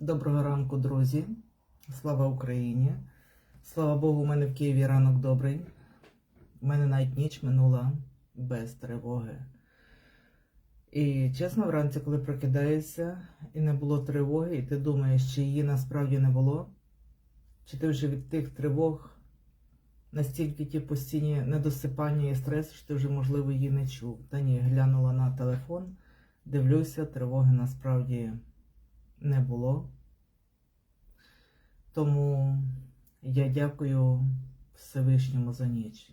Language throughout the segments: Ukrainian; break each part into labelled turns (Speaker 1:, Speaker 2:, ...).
Speaker 1: Доброго ранку, друзі. Слава Україні. Слава Богу, у мене в Києві ранок добрий. У мене навіть ніч минула без тривоги. І чесно, вранці, коли прокидаєшся і не було тривоги, і ти думаєш, чи її насправді не було, чи ти вже від тих тривог настільки ті постійні недосипання і стрес, що ти вже, можливо, її не чув. Та ні, глянула на телефон, дивлюся, тривоги насправді не було. Тому я дякую Всевишньому за ніч.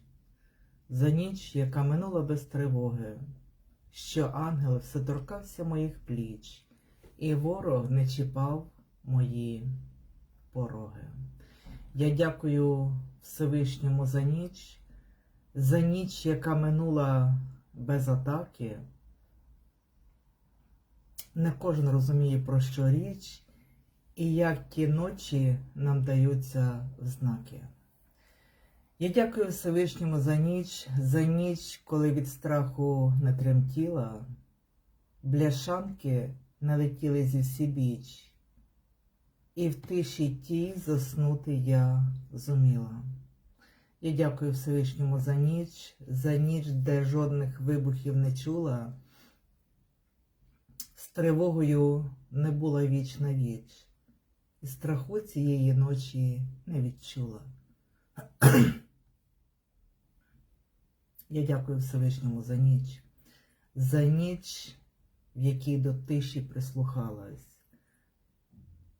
Speaker 1: За ніч, яка минула без тривоги, що ангел все торкався моїх пліч, і ворог не чіпав мої пороги. Я дякую Всевишньому за ніч, за ніч, яка минула без атаки. Не кожен розуміє, про що річ, і як ті ночі нам даються в знаки. Я дякую Всевишньому за ніч, за ніч, коли від страху не тремтіла, бляшанки не летіли зі всі біч, і в тиші тій заснути я зуміла. Я дякую Всевишньому за ніч, за ніч, де жодних вибухів не чула. Тривогою не була віч на віч, і страху цієї ночі не відчула. Я дякую Всевишньому за ніч, за ніч, в якій до тиші прислухалась,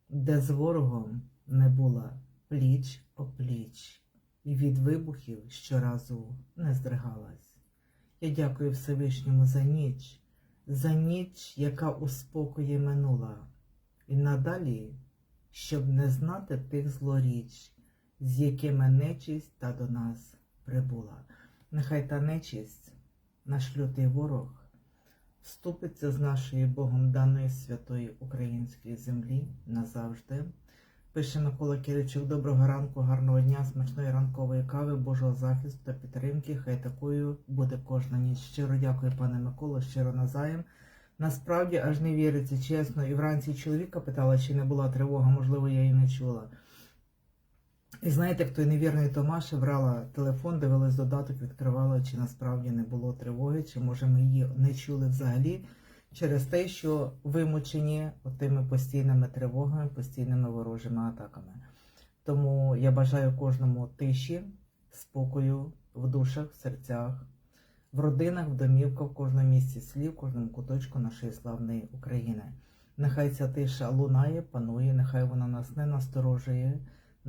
Speaker 1: де з ворогом не була пліч опліч, і від вибухів щоразу не здригалась. Я дякую Всевишньому за ніч, за ніч, яка у минула, і надалі, щоб не знати тих злоріч, з якими нечисть та до нас прибула. Нехай та нечисть, наш лютий ворог, вступиться з нашої Богом даної святої української землі назавжди. Пише Микола Киричук, доброго ранку, гарного дня, смачної ранкової кави, Божого захисту та підтримки. Хай такою буде кожна ніч. Щиро дякую, пане Миколо, щиро назаєм. Насправді аж не віриться, чесно. І вранці чоловіка питала, чи не була тривога, можливо, я її не чула. І знаєте, той невірний Томаша брала телефон, дивилась додаток, відкривала, чи насправді не було тривоги, чи може ми її не чули взагалі через те, що вимучені тими постійними тривогами, постійними ворожими атаками. Тому я бажаю кожному тиші, спокою в душах, в серцях, в родинах, в домівках, в кожному місці слів, в кожному куточку нашої славної України. Нехай ця тиша лунає, панує, нехай вона нас не насторожує.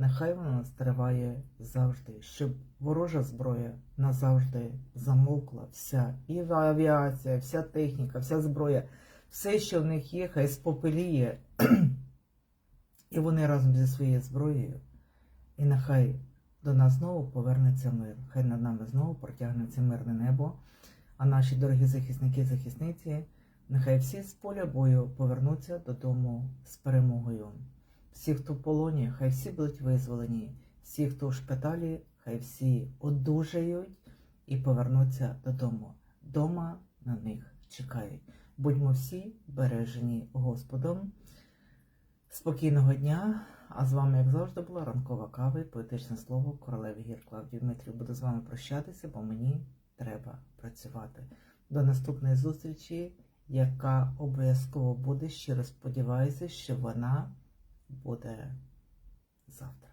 Speaker 1: Нехай вона нас триває завжди, щоб ворожа зброя назавжди замовкла вся і авіація, вся техніка, вся зброя, все, що в них є, хай спопеліє, і вони разом зі своєю зброєю, і нехай до нас знову повернеться мир. Хай над нами знову протягнеться мирне небо, а наші дорогі захисники захисниці, нехай всі з поля бою повернуться додому з перемогою. Всі, хто в полоні, хай всі будуть визволені. Всі, хто в шпиталі, хай всі одужають і повернуться додому. Дома на них чекають. Будьмо всі бережені Господом. Спокійного дня! А з вами, як завжди, була ранкова кава і поетичне слово королеви гір Клавдії Дмитрів. Буду з вами прощатися, бо мені треба працювати. До наступної зустрічі, яка обов'язково буде. Щиро сподіваюся, що вона буде завтра.